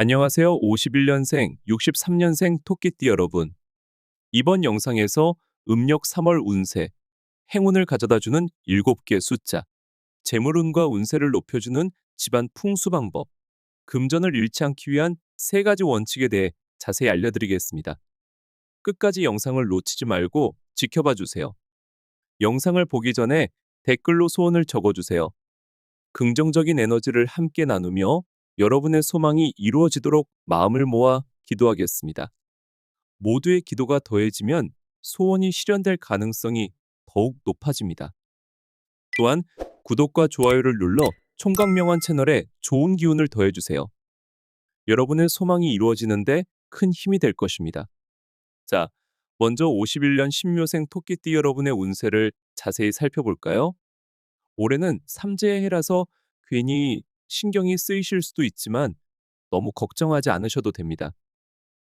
안녕하세요. 51년생, 63년생 토끼띠 여러분. 이번 영상에서 음력 3월 운세, 행운을 가져다 주는 7개 숫자, 재물운과 운세를 높여주는 집안 풍수 방법, 금전을 잃지 않기 위한 세 가지 원칙에 대해 자세히 알려드리겠습니다. 끝까지 영상을 놓치지 말고 지켜봐 주세요. 영상을 보기 전에 댓글로 소원을 적어주세요. 긍정적인 에너지를 함께 나누며 여러분의 소망이 이루어지도록 마음을 모아 기도하겠습니다. 모두의 기도가 더해지면 소원이 실현될 가능성이 더욱 높아집니다. 또한 구독과 좋아요를 눌러 총각명한 채널에 좋은 기운을 더해주세요. 여러분의 소망이 이루어지는데 큰 힘이 될 것입니다. 자, 먼저 51년 신묘생 토끼띠 여러분의 운세를 자세히 살펴볼까요? 올해는 삼재의 해라서 괜히 신경이 쓰이실 수도 있지만 너무 걱정하지 않으셔도 됩니다.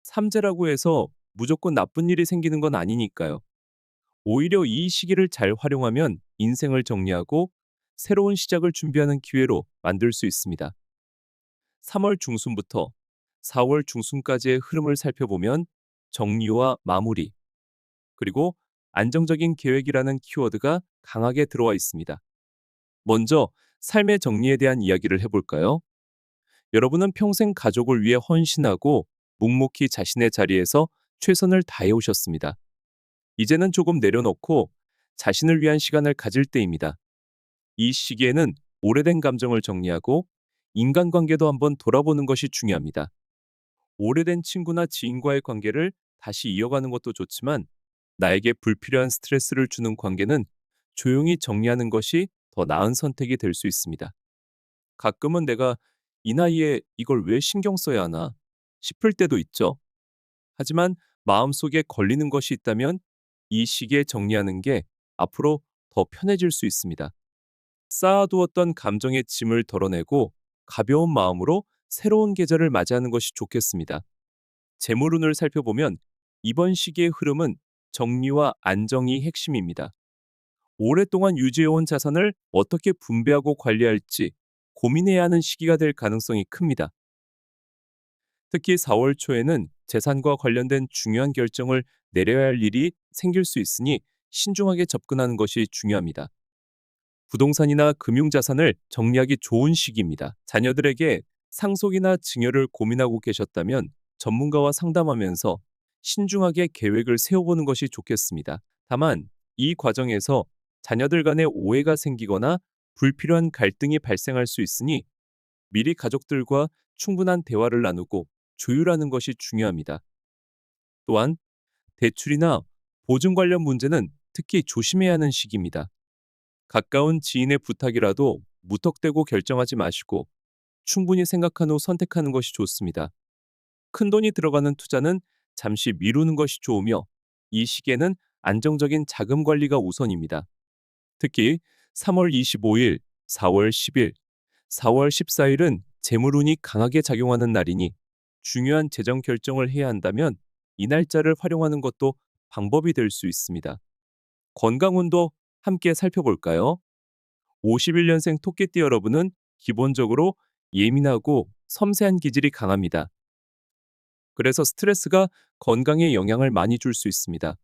삼재라고 해서 무조건 나쁜 일이 생기는 건 아니니까요. 오히려 이 시기를 잘 활용하면 인생을 정리하고 새로운 시작을 준비하는 기회로 만들 수 있습니다. 3월 중순부터 4월 중순까지의 흐름을 살펴보면 정리와 마무리, 그리고 안정적인 계획이라는 키워드가 강하게 들어와 있습니다. 먼저 삶의 정리에 대한 이야기를 해볼까요? 여러분은 평생 가족을 위해 헌신하고 묵묵히 자신의 자리에서 최선을 다해 오셨습니다. 이제는 조금 내려놓고 자신을 위한 시간을 가질 때입니다. 이 시기에는 오래된 감정을 정리하고 인간관계도 한번 돌아보는 것이 중요합니다. 오래된 친구나 지인과의 관계를 다시 이어가는 것도 좋지만 나에게 불필요한 스트레스를 주는 관계는 조용히 정리하는 것이 더 나은 선택이 될 수 있습니다. 가끔은 내가 이 나이에 이걸 왜 신경 써야 하나 싶을 때도 있죠. 하지만 마음속에 걸리는 것이 있다면 이 시기에 정리하는 게 앞으로 더 편해질 수 있습니다. 쌓아두었던 감정의 짐을 덜어내고 가벼운 마음으로 새로운 계절을 맞이하는 것이 좋겠습니다. 재물운을 살펴보면 이번 시기의 흐름은 정리와 안정이 핵심입니다. 오랫동안 유지해온 자산을 어떻게 분배하고 관리할지 고민해야 하는 시기가 될 가능성이 큽니다. 특히 4월 초에는 재산과 관련된 중요한 결정을 내려야 할 일이 생길 수 있으니 신중하게 접근하는 것이 중요합니다. 부동산이나 금융자산을 정리하기 좋은 시기입니다. 자녀들에게 상속이나 증여를 고민하고 계셨다면 전문가와 상담하면서 신중하게 계획을 세워보는 것이 좋겠습니다. 다만 이 과정에서 자녀들 간의 오해가 생기거나 불필요한 갈등이 발생할 수 있으니 미리 가족들과 충분한 대화를 나누고 조율하는 것이 중요합니다. 또한 대출이나 보증 관련 문제는 특히 조심해야 하는 시기입니다. 가까운 지인의 부탁이라도 무턱대고 결정하지 마시고 충분히 생각한 후 선택하는 것이 좋습니다. 큰 돈이 들어가는 투자는 잠시 미루는 것이 좋으며 이 시기에는 안정적인 자금 관리가 우선입니다. 특히 3월 25일, 4월 10일, 4월 14일은 재물운이 강하게 작용하는 날이니 중요한 재정 결정을 해야 한다면 이 날짜를 활용하는 것도 방법이 될 수 있습니다. 건강운도 함께 살펴볼까요? 51년생 토끼띠 여러분은 기본적으로 예민하고 섬세한 기질이 강합니다. 그래서 스트레스가 건강에 영향을 많이 줄 수 있습니다.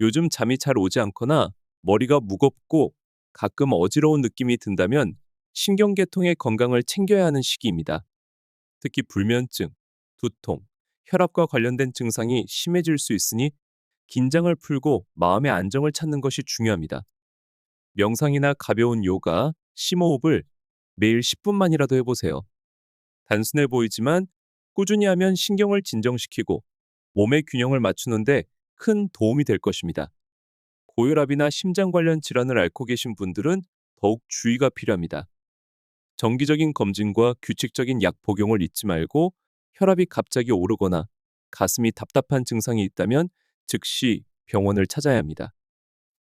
요즘 잠이 잘 오지 않거나 머리가 무겁고 가끔 어지러운 느낌이 든다면 신경계통의 건강을 챙겨야 하는 시기입니다. 특히 불면증, 두통, 혈압과 관련된 증상이 심해질 수 있으니 긴장을 풀고 마음의 안정을 찾는 것이 중요합니다. 명상이나 가벼운 요가, 심호흡을 매일 10분만이라도 해보세요. 단순해 보이지만 꾸준히 하면 신경을 진정시키고 몸의 균형을 맞추는데 큰 도움이 될 것입니다. 고혈압이나 심장 관련 질환을 앓고 계신 분들은 더욱 주의가 필요합니다. 정기적인 검진과 규칙적인 약 복용을 잊지 말고 혈압이 갑자기 오르거나 가슴이 답답한 증상이 있다면 즉시 병원을 찾아야 합니다.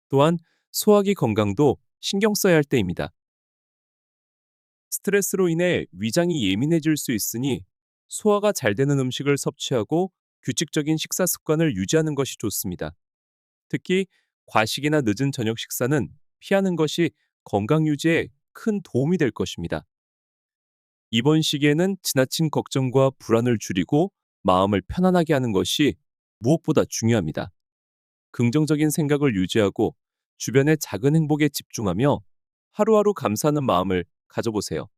또한 소화기 건강도 신경 써야 할 때입니다. 스트레스로 인해 위장이 예민해질 수 있으니 소화가 잘 되는 음식을 섭취하고 규칙적인 식사 습관을 유지하는 것이 좋습니다. 특히 과식이나 늦은 저녁 식사는 피하는 것이 건강 유지에 큰 도움이 될 것입니다. 이번 시기에는 지나친 걱정과 불안을 줄이고 마음을 편안하게 하는 것이 무엇보다 중요합니다. 긍정적인 생각을 유지하고 주변의 작은 행복에 집중하며 하루하루 감사하는 마음을 가져보세요.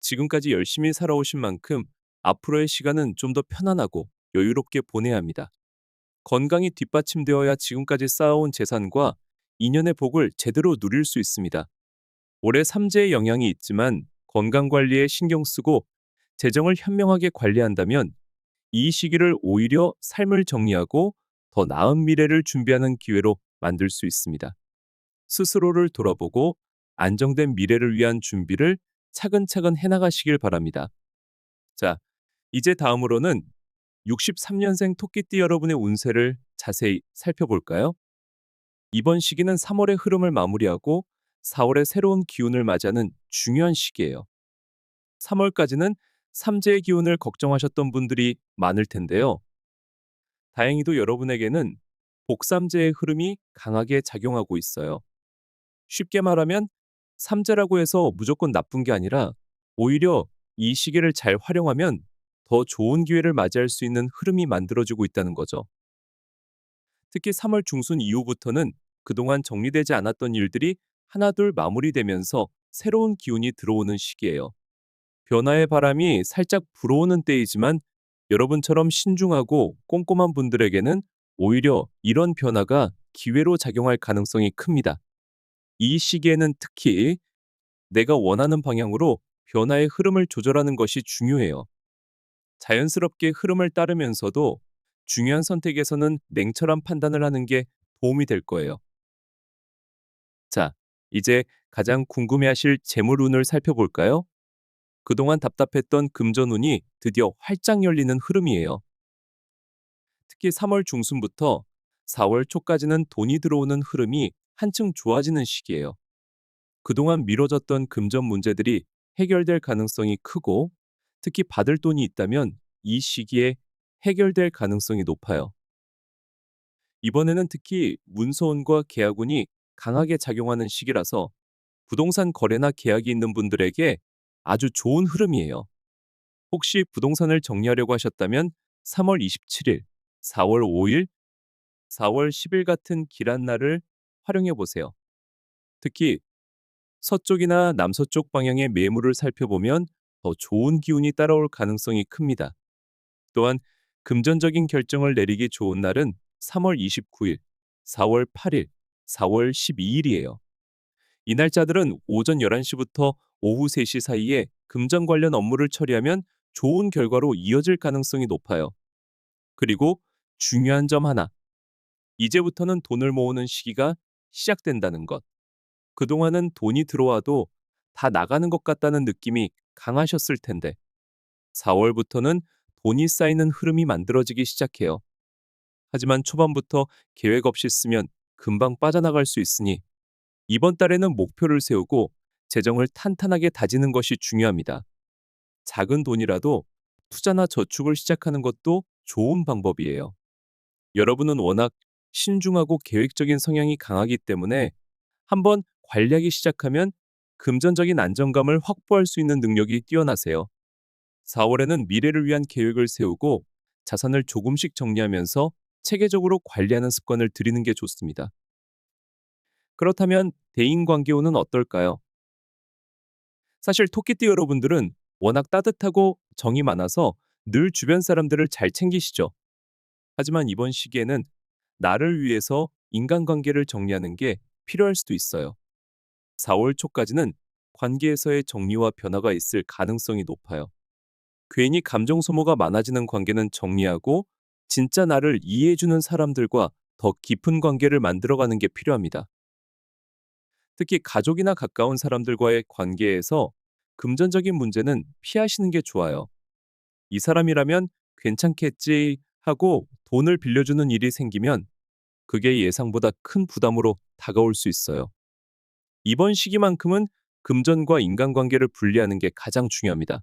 지금까지 열심히 살아오신 만큼 앞으로의 시간은 좀 더 편안하고 여유롭게 보내야 합니다. 건강이 뒷받침되어야 지금까지 쌓아온 재산과 인연의 복을 제대로 누릴 수 있습니다. 올해 삼재의 영향이 있지만 건강 관리에 신경 쓰고 재정을 현명하게 관리한다면 이 시기를 오히려 삶을 정리하고 더 나은 미래를 준비하는 기회로 만들 수 있습니다. 스스로를 돌아보고 안정된 미래를 위한 준비를 차근차근 해나가시길 바랍니다. 자, 이제 다음으로는 63년생 토끼띠 여러분의 운세를 자세히 살펴볼까요? 이번 시기는 3월의 흐름을 마무리하고 4월의 새로운 기운을 맞이하는 중요한 시기예요. 3월까지는 삼재의 기운을 걱정하셨던 분들이 많을 텐데요. 다행히도 여러분에게는 복삼재의 흐름이 강하게 작용하고 있어요. 쉽게 말하면 삼재라고 해서 무조건 나쁜 게 아니라 오히려 이 시기를 잘 활용하면 더 좋은 기회를 맞이할 수 있는 흐름이 만들어지고 있다는 거죠. 특히 3월 중순 이후부터는 그동안 정리되지 않았던 일들이 하나둘 마무리되면서 새로운 기운이 들어오는 시기예요. 변화의 바람이 살짝 불어오는 때이지만 여러분처럼 신중하고 꼼꼼한 분들에게는 오히려 이런 변화가 기회로 작용할 가능성이 큽니다. 이 시기에는 특히 내가 원하는 방향으로 변화의 흐름을 조절하는 것이 중요해요. 자연스럽게 흐름을 따르면서도 중요한 선택에서는 냉철한 판단을 하는 게 도움이 될 거예요. 자, 이제 가장 궁금해하실 재물운을 살펴볼까요? 그동안 답답했던 금전운이 드디어 활짝 열리는 흐름이에요. 특히 3월 중순부터 4월 초까지는 돈이 들어오는 흐름이 한층 좋아지는 시기예요. 그동안 미뤄졌던 금전 문제들이 해결될 가능성이 크고 특히 받을 돈이 있다면 이 시기에 해결될 가능성이 높아요. 이번에는 특히 문서운과 계약운이 강하게 작용하는 시기라서 부동산 거래나 계약이 있는 분들에게 아주 좋은 흐름이에요. 혹시 부동산을 정리하려고 하셨다면 3월 27일, 4월 5일, 4월 10일 같은 길한 날을 활용해 보세요. 특히 서쪽이나 남서쪽 방향의 매물을 살펴보면 더 좋은 기운이 따라올 가능성이 큽니다. 또한 금전적인 결정을 내리기 좋은 날은 3월 29일, 4월 8일, 4월 12일이에요. 이 날짜들은 오전 11시부터 오후 3시 사이에 금전 관련 업무를 처리하면 좋은 결과로 이어질 가능성이 높아요. 그리고 중요한 점 하나. 이제부터는 돈을 모으는 시기가 시작된다는 것. 그동안은 돈이 들어와도 다 나가는 것 같다는 느낌이 강하셨을 텐데 4월부터는 돈이 쌓이는 흐름이 만들어지기 시작해요. 하지만 초반부터 계획 없이 쓰면 금방 빠져나갈 수 있으니 이번 달에는 목표를 세우고 재정을 탄탄하게 다지는 것이 중요합니다. 작은 돈이라도 투자나 저축을 시작하는 것도 좋은 방법이에요. 여러분은 워낙 신중하고 계획적인 성향이 강하기 때문에 한번 관리하기 시작하면 금전적인 안정감을 확보할 수 있는 능력이 뛰어나세요. 4월에는 미래를 위한 계획을 세우고 자산을 조금씩 정리하면서 체계적으로 관리하는 습관을 들이는 게 좋습니다. 그렇다면 대인 관계운은 어떨까요? 사실 토끼띠 여러분들은 워낙 따뜻하고 정이 많아서 늘 주변 사람들을 잘 챙기시죠. 하지만 이번 시기에는 나를 위해서 인간관계를 정리하는 게 필요할 수도 있어요. 4월 초까지는 관계에서의 정리와 변화가 있을 가능성이 높아요. 괜히 감정 소모가 많아지는 관계는 정리하고 진짜 나를 이해해주는 사람들과 더 깊은 관계를 만들어가는 게 필요합니다. 특히 가족이나 가까운 사람들과의 관계에서 금전적인 문제는 피하시는 게 좋아요. 이 사람이라면 괜찮겠지 하고 돈을 빌려주는 일이 생기면 그게 예상보다 큰 부담으로 다가올 수 있어요. 이번 시기만큼은 금전과 인간관계를 분리하는 게 가장 중요합니다.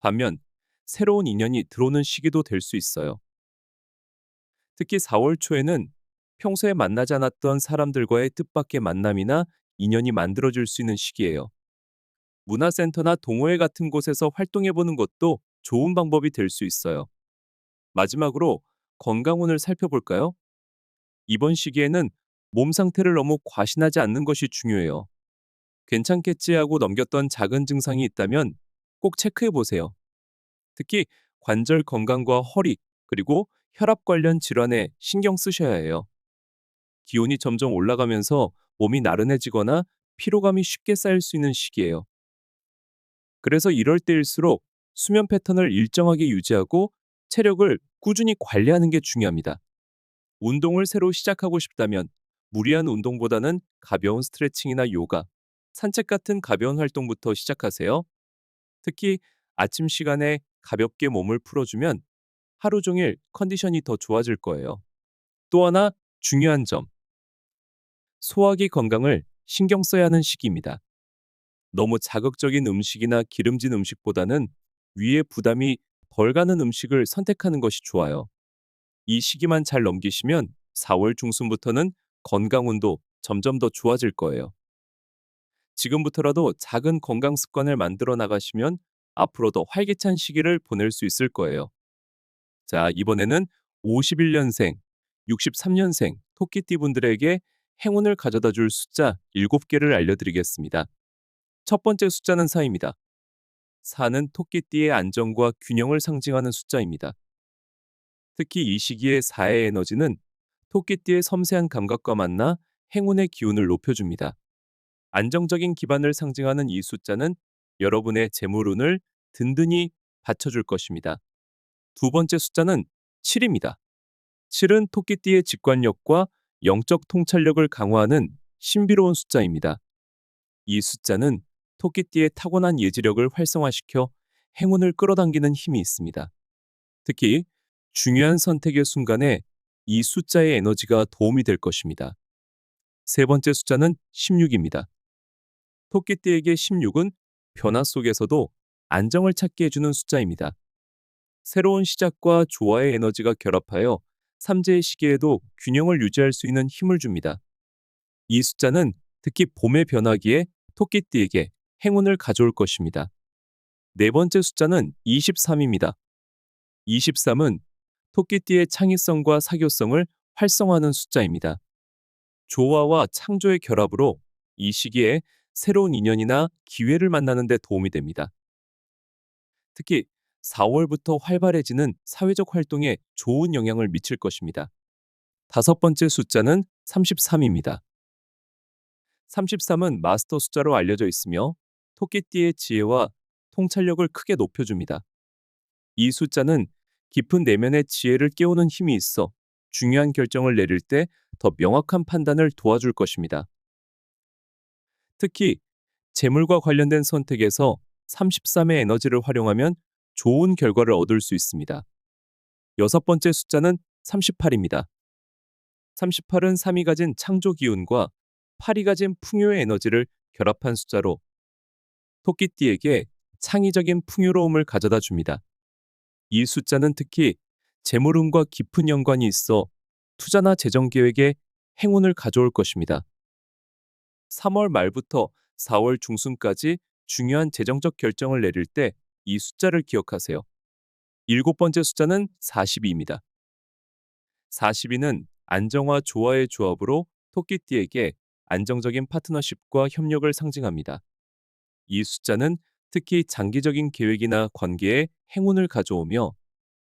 반면 새로운 인연이 들어오는 시기도 될 수 있어요. 특히 4월 초에는 평소에 만나지 않았던 사람들과의 뜻밖의 만남이나 인연이 만들어질 수 있는 시기예요. 문화센터나 동호회 같은 곳에서 활동해보는 것도 좋은 방법이 될 수 있어요. 마지막으로 건강운을 살펴볼까요? 이번 시기에는 몸 상태를 너무 과신하지 않는 것이 중요해요. 괜찮겠지 하고 넘겼던 작은 증상이 있다면 꼭 체크해 보세요. 특히 관절 건강과 허리, 그리고 혈압 관련 질환에 신경 쓰셔야 해요. 기온이 점점 올라가면서 몸이 나른해지거나 피로감이 쉽게 쌓일 수 있는 시기예요. 그래서 이럴 때일수록 수면 패턴을 일정하게 유지하고 체력을 꾸준히 관리하는 게 중요합니다. 운동을 새로 시작하고 싶다면 무리한 운동보다는 가벼운 스트레칭이나 요가, 산책 같은 가벼운 활동부터 시작하세요. 특히 아침 시간에 가볍게 몸을 풀어주면 하루 종일 컨디션이 더 좋아질 거예요. 또 하나 중요한 점. 소화기 건강을 신경 써야 하는 시기입니다. 너무 자극적인 음식이나 기름진 음식보다는 위에 부담이 덜 가는 음식을 선택하는 것이 좋아요. 이 시기만 잘 넘기시면 4월 중순부터는 건강 운도 점점 더 좋아질 거예요. 지금부터라도 작은 건강 습관을 만들어 나가시면 앞으로 더 활기찬 시기를 보낼 수 있을 거예요. 자, 이번에는 51년생, 63년생 토끼띠 분들에게 행운을 가져다 줄 숫자 7개를 알려드리겠습니다. 첫 번째 숫자는 4입니다. 4는 토끼띠의 안정과 균형을 상징하는 숫자입니다. 특히 이 시기의 4의 에너지는 토끼띠의 섬세한 감각과 만나 행운의 기운을 높여줍니다. 안정적인 기반을 상징하는 이 숫자는 여러분의 재물운을 든든히 받쳐줄 것입니다. 두 번째 숫자는 7입니다. 7은 토끼띠의 직관력과 영적 통찰력을 강화하는 신비로운 숫자입니다. 이 숫자는 토끼띠의 타고난 예지력을 활성화시켜 행운을 끌어당기는 힘이 있습니다. 특히 중요한 선택의 순간에 이 숫자의 에너지가 도움이 될 것입니다. 세 번째 숫자는 16입니다. 토끼띠에게 16은 변화 속에서도 안정을 찾게 해주는 숫자입니다. 새로운 시작과 조화의 에너지가 결합하여 삼재의 시기에도 균형을 유지할 수 있는 힘을 줍니다. 이 숫자는 특히 봄의 변화기에 토끼띠에게 행운을 가져올 것입니다. 네 번째 숫자는 23입니다. 23은 토끼띠의 창의성과 사교성을 활성화하는 숫자입니다. 조화와 창조의 결합으로 이 시기에 새로운 인연이나 기회를 만나는 데 도움이 됩니다. 특히 4월부터 활발해지는 사회적 활동에 좋은 영향을 미칠 것입니다. 다섯 번째 숫자는 33입니다. 33은 마스터 숫자로 알려져 있으며 토끼띠의 지혜와 통찰력을 크게 높여줍니다. 이 숫자는 깊은 내면의 지혜를 깨우는 힘이 있어 중요한 결정을 내릴 때 더 명확한 판단을 도와줄 것입니다. 특히 재물과 관련된 선택에서 33의 에너지를 활용하면 좋은 결과를 얻을 수 있습니다. 여섯 번째 숫자는 38입니다. 38은 3이 가진 창조 기운과 8이 가진 풍요의 에너지를 결합한 숫자로 토끼띠에게 창의적인 풍요로움을 가져다 줍니다. 이 숫자는 특히 재물운과 깊은 연관이 있어 투자나 재정 계획에 행운을 가져올 것입니다. 3월 말부터 4월 중순까지 중요한 재정적 결정을 내릴 때 이 숫자를 기억하세요. 일곱 번째 숫자는 42입니다. 42는 안정화 조화의 조합으로 토끼띠에게 안정적인 파트너십과 협력을 상징합니다. 이 숫자는 특히 장기적인 계획이나 관계에 행운을 가져오며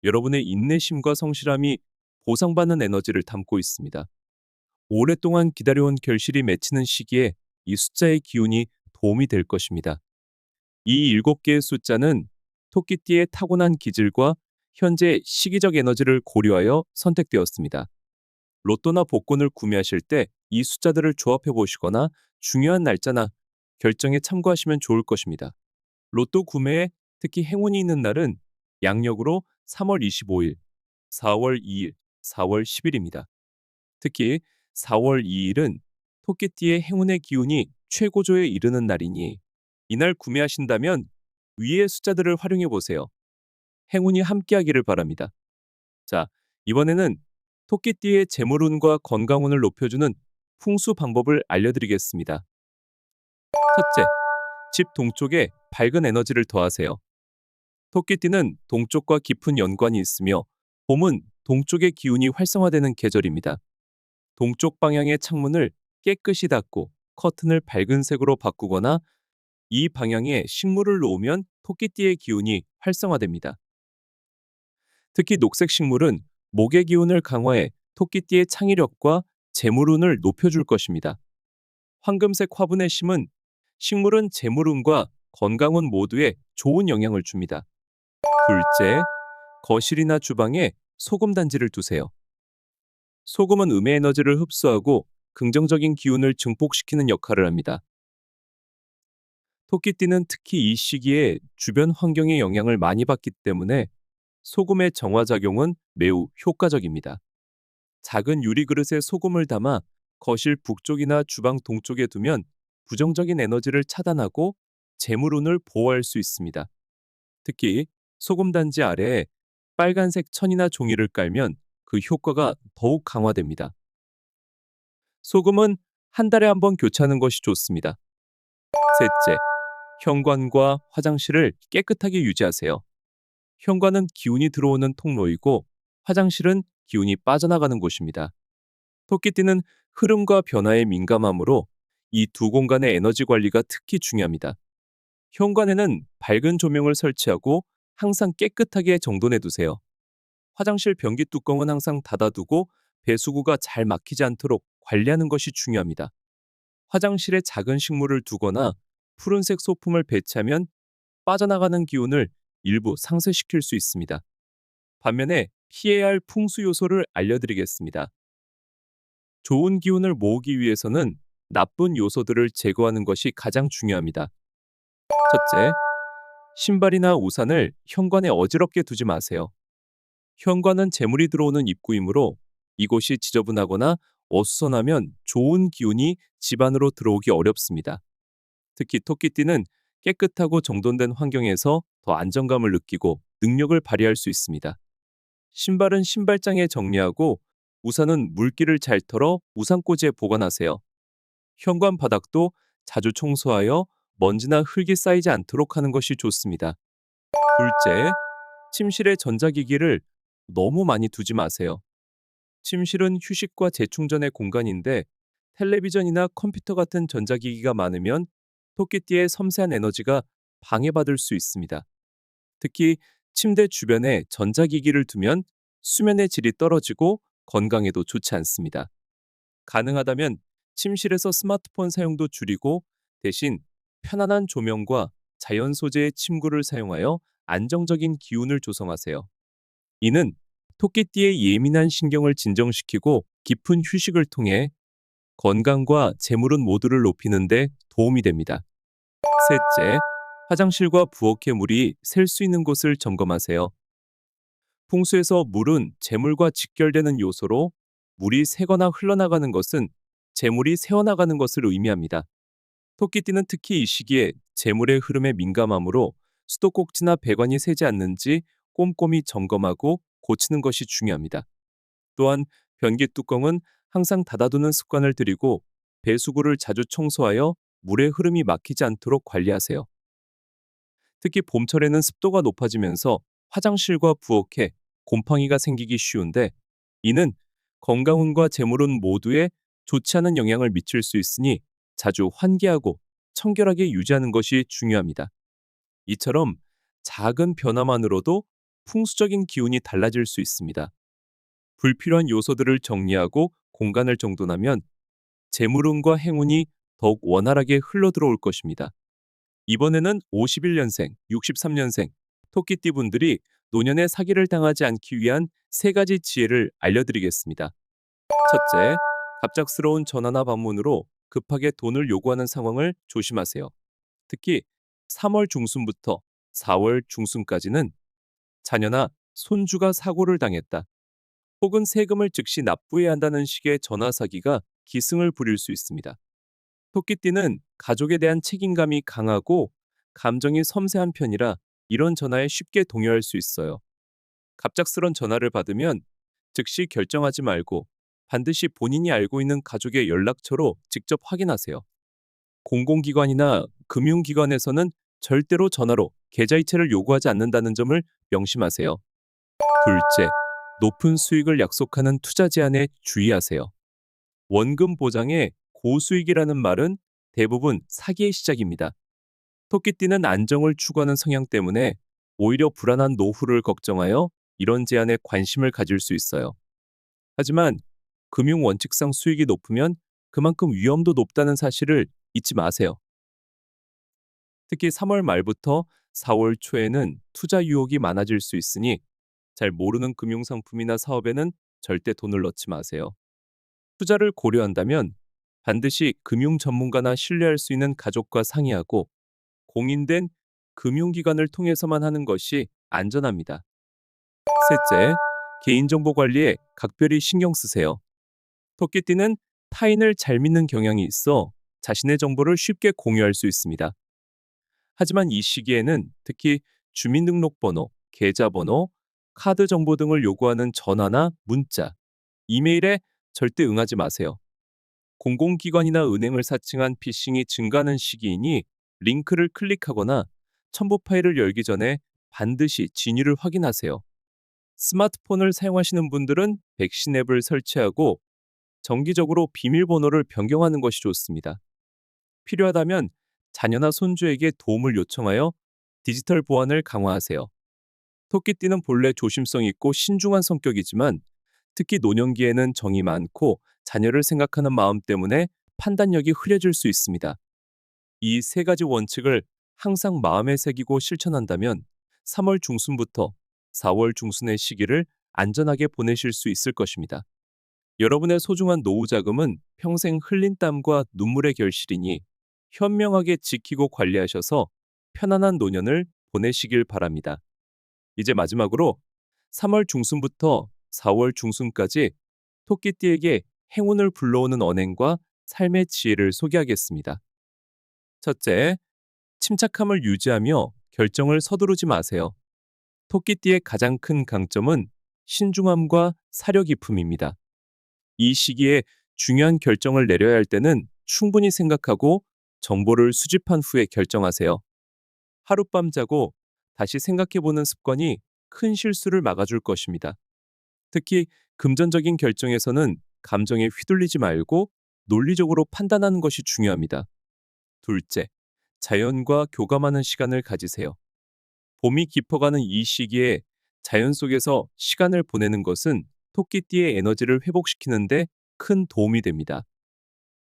여러분의 인내심과 성실함이 보상받는 에너지를 담고 있습니다. 오랫동안 기다려온 결실이 맺히는 시기에 이 숫자의 기운이 도움이 될 것입니다. 이 일곱 개의 숫자는 토끼띠의 타고난 기질과 현재 시기적 에너지를 고려하여 선택되었습니다. 로또나 복권을 구매하실 때 이 숫자들을 조합해 보시거나 중요한 날짜나 결정에 참고하시면 좋을 것입니다. 로또 구매에 특히 행운이 있는 날은 양력으로 3월 25일, 4월 2일, 4월 10일입니다. 특히 4월 2일은 토끼띠의 행운의 기운이 최고조에 이르는 날이니 이날 구매하신다면 위의 숫자들을 활용해 보세요. 행운이 함께하기를 바랍니다. 자, 이번에는 토끼띠의 재물운과 건강운을 높여주는 풍수 방법을 알려드리겠습니다. 첫째, 집 동쪽에 밝은 에너지를 더하세요. 토끼띠는 동쪽과 깊은 연관이 있으며 봄은 동쪽의 기운이 활성화되는 계절입니다. 동쪽 방향의 창문을 깨끗이 닫고 커튼을 밝은 색으로 바꾸거나 이 방향에 식물을 놓으면 토끼띠의 기운이 활성화됩니다. 특히 녹색 식물은 목의 기운을 강화해 토끼띠의 창의력과 재물운을 높여줄 것입니다. 황금색 화분에 심은 식물은 재물운과 건강운 모두에 좋은 영향을 줍니다. 둘째, 거실이나 주방에 소금 단지를 두세요. 소금은 음의 에너지를 흡수하고 긍정적인 기운을 증폭시키는 역할을 합니다. 토끼띠는 특히 이 시기에 주변 환경의 영향을 많이 받기 때문에 소금의 정화작용은 매우 효과적입니다. 작은 유리 그릇에 소금을 담아 거실 북쪽이나 주방 동쪽에 두면 부정적인 에너지를 차단하고 재물운을 보호할 수 있습니다. 특히 소금 단지 아래에 빨간색 천이나 종이를 깔면 그 효과가 더욱 강화됩니다. 소금은 한 달에 한 번 교체하는 것이 좋습니다. 셋째, 현관과 화장실을 깨끗하게 유지하세요. 현관은 기운이 들어오는 통로이고 화장실은 기운이 빠져나가는 곳입니다. 토끼띠는 흐름과 변화에 민감하므로 이 두 공간의 에너지 관리가 특히 중요합니다. 현관에는 밝은 조명을 설치하고 항상 깨끗하게 정돈해 두세요. 화장실 변기 뚜껑은 항상 닫아두고 배수구가 잘 막히지 않도록 관리하는 것이 중요합니다. 화장실에 작은 식물을 두거나 푸른색 소품을 배치하면 빠져나가는 기운을 일부 상쇄시킬 수 있습니다. 반면에 피해야 할 풍수 요소를 알려드리겠습니다. 좋은 기운을 모으기 위해서는 나쁜 요소들을 제거하는 것이 가장 중요합니다. 첫째, 신발이나 우산을 현관에 어지럽게 두지 마세요. 현관은 재물이 들어오는 입구이므로 이곳이 지저분하거나 어수선하면 좋은 기운이 집 안으로 들어오기 어렵습니다. 특히 토끼띠는 깨끗하고 정돈된 환경에서 더 안정감을 느끼고 능력을 발휘할 수 있습니다. 신발은 신발장에 정리하고 우산은 물기를 잘 털어 우산꽂이에 보관하세요. 현관 바닥도 자주 청소하여 먼지나 흙이 쌓이지 않도록 하는 것이 좋습니다. 둘째, 침실에 전자기기를 너무 많이 두지 마세요. 침실은 휴식과 재충전의 공간인데 텔레비전이나 컴퓨터 같은 전자기기가 많으면 토끼띠의 섬세한 에너지가 방해받을 수 있습니다. 특히 침대 주변에 전자기기를 두면 수면의 질이 떨어지고 건강에도 좋지 않습니다. 가능하다면 침실에서 스마트폰 사용도 줄이고 대신 편안한 조명과 자연 소재의 침구를 사용하여 안정적인 기운을 조성하세요. 이는 토끼띠의 예민한 신경을 진정시키고 깊은 휴식을 통해 건강과 재물운 모두를 높이는데 도움이 됩니다. 셋째, 화장실과 부엌의 물이 셀 수 있는 곳을 점검하세요. 풍수에서 물은 재물과 직결되는 요소로 물이 새거나 흘러나가는 것은 재물이 새어나가는 것을 의미합니다. 토끼띠는 특히 이 시기에 재물의 흐름에 민감하므로 수도꼭지나 배관이 새지 않는지 꼼꼼히 점검하고 고치는 것이 중요합니다. 또한 변기 뚜껑은 항상 닫아두는 습관을 들이고 배수구를 자주 청소하여 물의 흐름이 막히지 않도록 관리하세요. 특히 봄철에는 습도가 높아지면서 화장실과 부엌에 곰팡이가 생기기 쉬운데 이는 건강운과 재물운 모두에 좋지 않은 영향을 미칠 수 있으니 자주 환기하고 청결하게 유지하는 것이 중요합니다. 이처럼 작은 변화만으로도 풍수적인 기운이 달라질 수 있습니다. 불필요한 요소들을 정리하고 공간을 정돈하면 재물운과 행운이 더욱 원활하게 흘러들어올 것입니다. 이번에는 51년생, 63년생 토끼띠 분들이 노년에 사기를 당하지 않기 위한 세 가지 지혜를 알려드리겠습니다. 첫째, 갑작스러운 전화나 방문으로 급하게 돈을 요구하는 상황을 조심하세요. 특히 3월 중순부터 4월 중순까지는 자녀나 손주가 사고를 당했다. 혹은 세금을 즉시 납부해야 한다는 식의 전화 사기가 기승을 부릴 수 있습니다. 토끼띠는 가족에 대한 책임감이 강하고 감정이 섬세한 편이라 이런 전화에 쉽게 동요할 수 있어요. 갑작스런 전화를 받으면 즉시 결정하지 말고 반드시 본인이 알고 있는 가족의 연락처로 직접 확인하세요. 공공기관이나 금융기관에서는 절대로 전화로 계좌이체를 요구하지 않는다는 점을 명심하세요. 둘째, 높은 수익을 약속하는 투자 제한에 주의하세요. 원금 보장에 고수익이라는 말은 대부분 사기의 시작입니다. 토끼띠는 안정을 추구하는 성향 때문에 오히려 불안한 노후를 걱정하여 이런 제안에 관심을 가질 수 있어요. 하지만 금융 원칙상 수익이 높으면 그만큼 위험도 높다는 사실을 잊지 마세요. 특히 3월 말부터 4월 초에는 투자 유혹이 많아질 수 있으니 잘 모르는 금융 상품이나 사업에는 절대 돈을 넣지 마세요. 투자를 고려한다면 반드시 금융 전문가나 신뢰할 수 있는 가족과 상의하고 공인된 금융기관을 통해서만 하는 것이 안전합니다. 셋째, 개인정보 관리에 각별히 신경 쓰세요. 토끼띠는 타인을 잘 믿는 경향이 있어 자신의 정보를 쉽게 공유할 수 있습니다. 하지만 이 시기에는 특히 주민등록번호, 계좌번호, 카드 정보 등을 요구하는 전화나 문자, 이메일에 절대 응하지 마세요. 공공기관이나 은행을 사칭한 피싱이 증가하는 시기이니 링크를 클릭하거나 첨부 파일을 열기 전에 반드시 진위를 확인하세요. 스마트폰을 사용하시는 분들은 백신 앱을 설치하고 정기적으로 비밀번호를 변경하는 것이 좋습니다. 필요하다면 자녀나 손주에게 도움을 요청하여 디지털 보안을 강화하세요. 토끼띠는 본래 조심성 있고 신중한 성격이지만 특히 노년기에는 정이 많고 자녀를 생각하는 마음 때문에 판단력이 흐려질 수 있습니다. 이 세 가지 원칙을 항상 마음에 새기고 실천한다면 3월 중순부터 4월 중순의 시기를 안전하게 보내실 수 있을 것입니다. 여러분의 소중한 노후 자금은 평생 흘린 땀과 눈물의 결실이니 현명하게 지키고 관리하셔서 편안한 노년을 보내시길 바랍니다. 이제 마지막으로 3월 중순부터 4월 중순까지 토끼띠에게 행운을 불러오는 언행과 삶의 지혜를 소개하겠습니다. 첫째, 침착함을 유지하며 결정을 서두르지 마세요. 토끼띠의 가장 큰 강점은 신중함과 사려 깊음입니다. 이 시기에 중요한 결정을 내려야 할 때는 충분히 생각하고 정보를 수집한 후에 결정하세요. 하룻밤 자고 다시 생각해보는 습관이 큰 실수를 막아줄 것입니다. 특히 금전적인 결정에서는 감정에 휘둘리지 말고 논리적으로 판단하는 것이 중요합니다. 둘째, 자연과 교감하는 시간을 가지세요. 봄이 깊어가는 이 시기에 자연 속에서 시간을 보내는 것은 토끼띠의 에너지를 회복시키는데 큰 도움이 됩니다.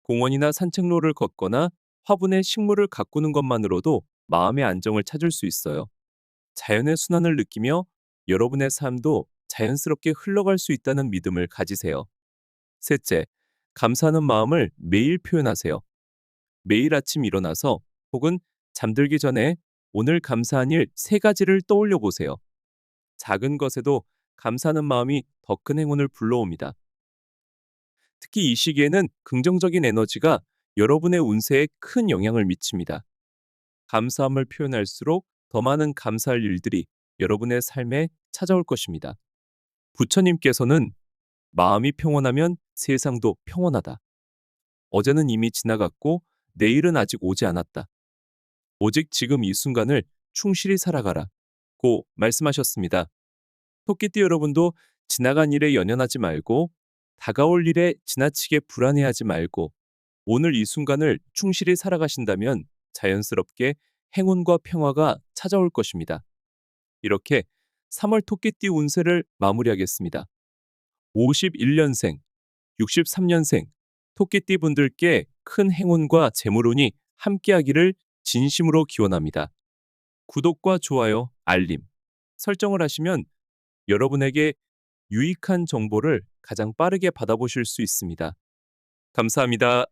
공원이나 산책로를 걷거나 화분에 식물을 가꾸는 것만으로도 마음의 안정을 찾을 수 있어요. 자연의 순환을 느끼며 여러분의 삶도 자연스럽게 흘러갈 수 있다는 믿음을 가지세요. 셋째, 감사하는 마음을 매일 표현하세요. 매일 아침 일어나서 혹은 잠들기 전에 오늘 감사한 일 세 가지를 떠올려 보세요. 작은 것에도 감사하는 마음이 더 큰 행운을 불러옵니다. 특히 이 시기에는 긍정적인 에너지가 여러분의 운세에 큰 영향을 미칩니다. 감사함을 표현할수록 더 많은 감사할 일들이 여러분의 삶에 찾아올 것입니다. 부처님께서는 마음이 평온하면 세상도 평온하다. 어제는 이미 지나갔고 내일은 아직 오지 않았다. 오직 지금 이 순간을 충실히 살아가라. 고 말씀하셨습니다. 토끼띠 여러분도 지나간 일에 연연하지 말고 다가올 일에 지나치게 불안해하지 말고 오늘 이 순간을 충실히 살아가신다면 자연스럽게 행운과 평화가 찾아올 것입니다. 이렇게 3월 토끼띠 운세를 마무리하겠습니다. 51년생, 63년생 토끼띠 분들께 큰 행운과 재물운이 함께하기를 진심으로 기원합니다. 구독과 좋아요, 알림, 설정을 하시면 여러분에게 유익한 정보를 가장 빠르게 받아보실 수 있습니다. 감사합니다.